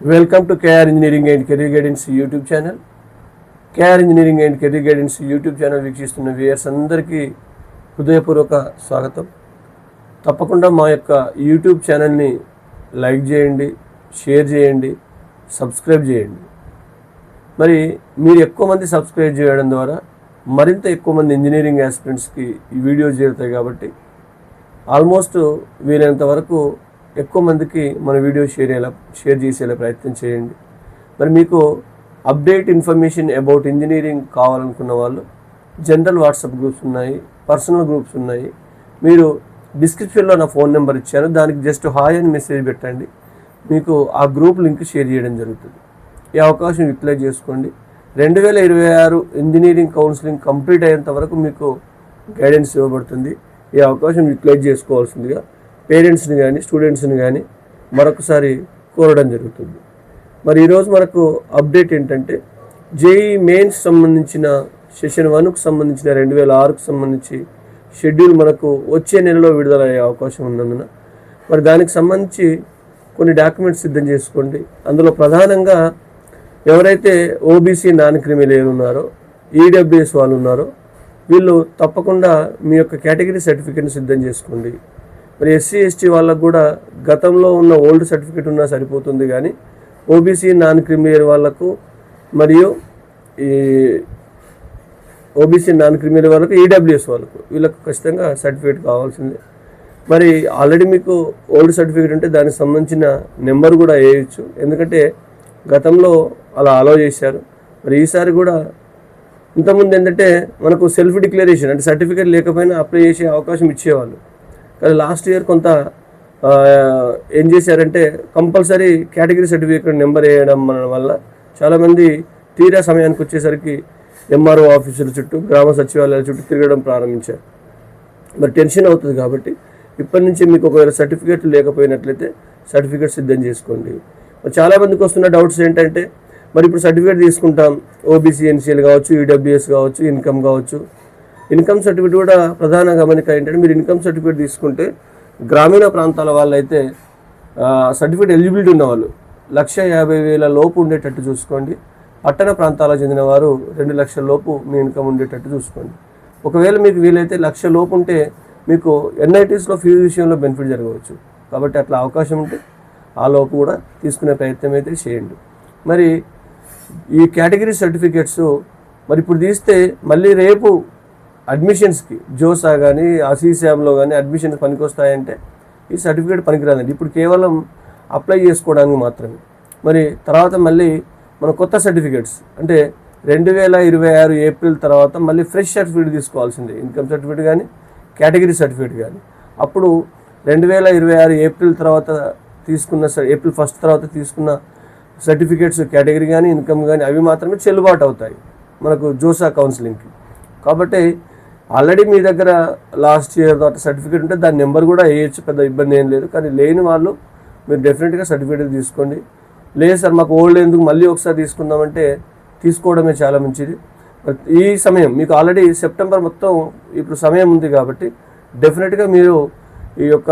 Welcome to KR engineering and career guidance YouTube channel KR engineering and career guidance YouTube channel వీక్షిస్తున్న viewers అందరికీ హృదయపూర్వక స్వాగతం. తప్పకుండా మా యొక్క యూట్యూబ్ ఛానల్ని లైక్ చేయండి షేర్ చేయండి సబ్స్క్రైబ్ చేయండి. మరి మీరు ఎక్కువ మంది సబ్స్క్రైబ్ చేయడం ద్వారా మరింత ఎక్కువ మంది ఇంజనీరింగ్ ఆస్పిరెంట్స్కి ఈ వీడియోస్ చేరుతాయి కాబట్టి ఆల్మోస్ట్ వీలైనంత వరకు ఎక్కువ మందికి మన వీడియో షేర్ అయ్యేలా షేర్ చేసేలా ప్రయత్నం చేయండి. మరి మీకు అప్డేట్ ఇన్ఫర్మేషన్ అబౌట్ ఇంజనీరింగ్ కావాలనుకున్న వాళ్ళు జనరల్ వాట్సాప్ గ్రూప్స్ ఉన్నాయి పర్సనల్ గ్రూప్స్ ఉన్నాయి. మీరు డిస్క్రిప్షన్లో నా ఫోన్ నెంబర్ ఇచ్చాను దానికి జస్ట్ హాయ్ అని మెసేజ్ పెట్టండి. మీకు ఆ గ్రూప్ లింక్ షేర్ చేయడం జరుగుతుంది. ఈ అవకాశం యూటిలైజ్ చేసుకోండి. రెండు వేల ఇరవై ఆరు ఇంజనీరింగ్ కౌన్సిలింగ్ కంప్లీట్ అయ్యేంత వరకు మీకు గైడెన్స్ ఇవ్వబడుతుంది. ఈ అవకాశం యూటిలైజ్ చేసుకోవాల్సిందిగా పేరెంట్స్ని కానీ స్టూడెంట్స్ని కానీ మరొకసారి కోరడం జరుగుతుంది. మరి ఈరోజు మనకు అప్డేట్ ఏంటంటే జేఈ మెయిన్స్ సంబంధించిన సెషన్ వన్కు సంబంధించిన రెండు వేల ఆరుకు సంబంధించి షెడ్యూల్ మనకు వచ్చే నెలలో విడుదలయ్యే అవకాశం ఉన్నందున మరి దానికి సంబంధించి కొన్ని డాక్యుమెంట్స్ సిద్ధం చేసుకోండి. అందులో ప్రధానంగా ఎవరైతే ఓబీసీ నాన్ క్రిమిలేయర్ ఉన్నారో ఈడబ్ల్యూఎస్ వాళ్ళు ఉన్నారో వీళ్ళు తప్పకుండా మీ యొక్క కేటగిరీ సర్టిఫికేట్ని సిద్ధం చేసుకోండి. మరి ఎస్సీ ఎస్టీ వాళ్ళకు కూడా గతంలో ఉన్న ఓల్డ్ సర్టిఫికేట్ ఉన్నా సరిపోతుంది కానీ ఓబీసీ నాన్ క్రిమిలియర్ వాళ్ళకు మరియు ఈ ఓబీసీ నాన్ క్రిమిలియర్ వాళ్ళకు ఈడబ్ల్యూఎస్ వాళ్ళకు వీళ్ళకు ఖచ్చితంగా సర్టిఫికేట్ కావాల్సిందే. మరి ఆల్రెడీ మీకు ఓల్డ్ సర్టిఫికేట్ ఉంటే దానికి సంబంధించిన నెంబర్ కూడా వేయచ్చు. ఎందుకంటే గతంలో అలా అలో చేశారు. మరి ఈసారి కూడా ఇంతకుముందు ఏంటంటే మనకు సెల్ఫ్ డిక్లరేషన్ అంటే సర్టిఫికేట్ లేకపోయినా అప్లై చేసే అవకాశం ఇచ్చేవాళ్ళు. కానీ లాస్ట్ ఇయర్ కొంత ఏం చేశారంటే కంపల్సరీ కేటగిరీ సర్టిఫికేట్ నెంబర్ వేయడం వల్ల. చాలామంది తీరా సమయానికి వచ్చేసరికి ఎంఆర్ఓ ఆఫీసుల చుట్టూ గ్రామ సచివాలయాల చుట్టూ తిరగడం ప్రారంభించారు. మరి టెన్షన్ అవుతుంది కాబట్టి ఇప్పటి నుంచి మీకు ఒకవేళ సర్టిఫికేట్ లేకపోయినట్లయితే సర్టిఫికేట్ సిద్ధం చేసుకోండి. మరి చాలా మందికి వస్తున్న డౌట్స్ ఏంటంటే మరి ఇప్పుడు సర్టిఫికేట్ తీసుకుంటాం ఓబీసీ ఎన్సీఎల్ కావచ్చు ఈడబ్ల్యూఎస్ కావచ్చు ఇన్కమ్ కావచ్చు ఇన్కమ్ సర్టిఫికేట్ కూడా ప్రధాన గమనిక ఏంటంటే మీరు ఇన్కమ్ సర్టిఫికేట్ తీసుకుంటే గ్రామీణ ప్రాంతాల వాళ్ళైతే సర్టిఫికేట్ ఎలిజిబిలిటీ ఉన్నవాళ్ళు లక్ష యాభై వేల లోపు ఉండేటట్టు చూసుకోండి. పట్టణ ప్రాంతాలకు చెందిన వారు రెండు లక్షల లోపు మీ ఇన్కమ్ ఉండేటట్టు చూసుకోండి. ఒకవేళ మీకు వీలైతే లక్ష లోపు ఉంటే మీకు ఎన్ఐటీస్లో ఫీజు విషయంలో బెనిఫిట్ జరగవచ్చు. కాబట్టి అట్లా అవకాశం ఉంటే ఆ లోపు కూడా తీసుకునే ప్రయత్నం అయితే చేయండి. మరి ఈ కేటగిరీ సర్టిఫికేట్స్ మరి ఇప్పుడు తీస్తే మళ్ళీ రేపు అడ్మిషన్స్కి జోసా కానీ అసీశామ్లో కానీ అడ్మిషన్స్ పనికొస్తాయంటే ఈ సర్టిఫికేట్ పనికిరాదండి. ఇప్పుడు కేవలం అప్లై చేసుకోవడానికి మాత్రమే. మరి తర్వాత మళ్ళీ మన కొత్త సర్టిఫికేట్స్ అంటే రెండు వేల ఇరవై ఆరు ఏప్రిల్ తర్వాత మళ్ళీ ఫ్రెష్ సర్టిఫికేట్ తీసుకోవాల్సిందే. ఇన్కమ్ సర్టిఫికేట్ కానీ కేటగిరీ సర్టిఫికేట్ కానీ అప్పుడు రెండు వేల ఇరవై ఆరు ఏప్రిల్ తర్వాత తీసుకున్న స- ఏప్రిల్ ఫస్ట్ తర్వాత తీసుకున్న సర్టిఫికేట్స్ కేటగిరీ కానీ ఇన్కమ్ కానీ అవి మాత్రమే చెల్లుబాటు అవుతాయి మనకు జోసా కౌన్సిలింగ్కి. కాబట్టి ఆల్రెడీ మీ దగ్గర లాస్ట్ ఇయర్ తర్వాత సర్టిఫికేట్ ఉంటే దాని నెంబర్ కూడా వేయచ్చు పెద్ద ఇబ్బంది ఏం లేదు. కానీ లేని వాళ్ళు మీరు డెఫినెట్గా సర్టిఫికేట్ తీసుకోండి. లేదు సార్ మాకు ఓల్డ్ ఎందుకు మళ్ళీ ఒకసారి తీసుకుందామంటే తీసుకోవడమే చాలా మంచిది. ఈ సమయం మీకు ఆల్రెడీ సెప్టెంబర్ మొత్తం ఇప్పుడు సమయం ఉంది కాబట్టి డెఫినెట్గా మీరు ఈ యొక్క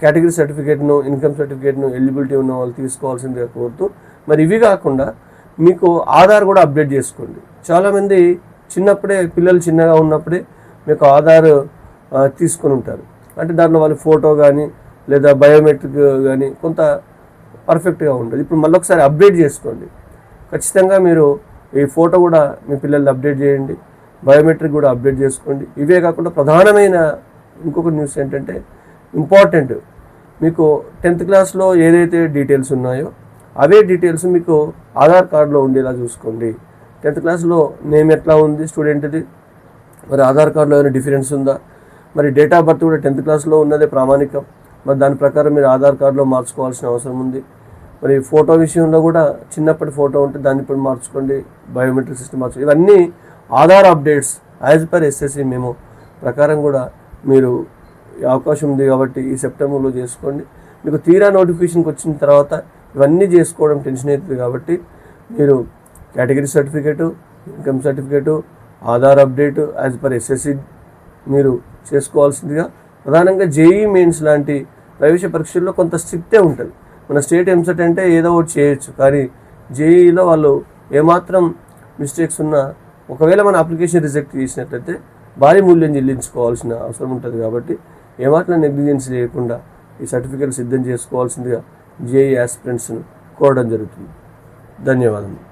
కేటగిరీ సర్టిఫికేట్ను ఇన్కమ్ సర్టిఫికేట్ను ఎలిజిబిలిటీ ఉన్న వాళ్ళు తీసుకోవాల్సిందిగా కోరుతూ మరి ఇవి కాకుండా మీకు ఆధార్ కూడా అప్డేట్ చేసుకోండి. చాలామంది చిన్నప్పుడే పిల్లలు చిన్నగా ఉన్నప్పుడే మీకు ఆధార్ తీసుకుని తీసుకొని ఉంటారు. అంటే దాంట్లో వాళ్ళ ఫోటో కానీ లేదా బయోమెట్రిక్ కానీ కొంత పర్ఫెక్ట్గా ఉంటుంది. ఇప్పుడు మళ్ళీ ఒకసారి అప్డేట్ చేసుకోండి. ఖచ్చితంగా మీరు ఈ ఫోటో కూడా మీ పిల్లల్ని అప్డేట్ చేయండి. బయోమెట్రిక్ కూడా అప్డేట్ చేసుకోండి. ఇవే కాకుండా ప్రధానమైన ఇంకొక న్యూస్ ఏంటంటే ఇంపార్టెంట్ మీకు టెన్త్ క్లాస్లో ఏదైతే డీటెయిల్స్ ఉన్నాయో అవే డీటెయిల్స్ మీకు ఆధార్ కార్డులో ఉండేలా చూసుకోండి. టెన్త్ క్లాస్లో నేమ్ ఎట్లా ఉంది స్టూడెంట్ది మరి ఆధార్ కార్డులో ఏమైనా డిఫరెన్స్ ఉందా? మరి డేట్ ఆఫ్ బర్త్ కూడా టెన్త్ క్లాస్లో ఉన్నదే ప్రామాణికం. మరి దాని ప్రకారం మీరు ఆధార్ కార్డులో మార్చుకోవాల్సిన అవసరం ఉంది. మరి ఫోటో విషయంలో కూడా చిన్నప్పటి ఫోటో ఉంటే దాన్ని ఇప్పుడు మార్చుకోండి. బయోమెట్రిక్ సిస్టమ్ మార్చుకోండి ఇవన్నీ Aadhaar updates as per SSC మేము ప్రకారం కూడా మీరు అవకాశం ఉంది కాబట్టి ఈ సెప్టెంబర్లో చేసుకోండి. మీకు తీరా నోటిఫికేషన్కి వచ్చిన తర్వాత ఇవన్నీ చేసుకోవడం టెన్షన్ అవుతుంది కాబట్టి మీరు category certificate income certificate Aadhaar update as per SSC మీరు చేసుకోవాల్సిందిగా. ప్రధానంగా జేఈ మెయిన్స్ లాంటి ప్రవేశ పరీక్షల్లో కొంత స్ట్రిక్టే ఉంటుంది. మన స్టేట్ ఎంసెట్ అంటే ఏదో ఒకటి చేయొచ్చు. కానీ జేఈలో వాళ్ళు ఏమాత్రం మిస్టేక్స్ ఉన్నా ఒకవేళ మన అప్లికేషన్ రిజెక్ట్ చేసినట్లయితే భారీ మూల్యం చెల్లించుకోవాల్సిన అవసరం ఉంటుంది కాబట్టి ఏమాత్రం నెగ్లిజెన్స్ లేకుండా ఈ సర్టిఫికేట్ సిద్ధం చేసుకోవాల్సిందిగా జేఈ ఆస్పిరెంట్స్ను కోరడం జరుగుతుంది. ధన్యవాదములు.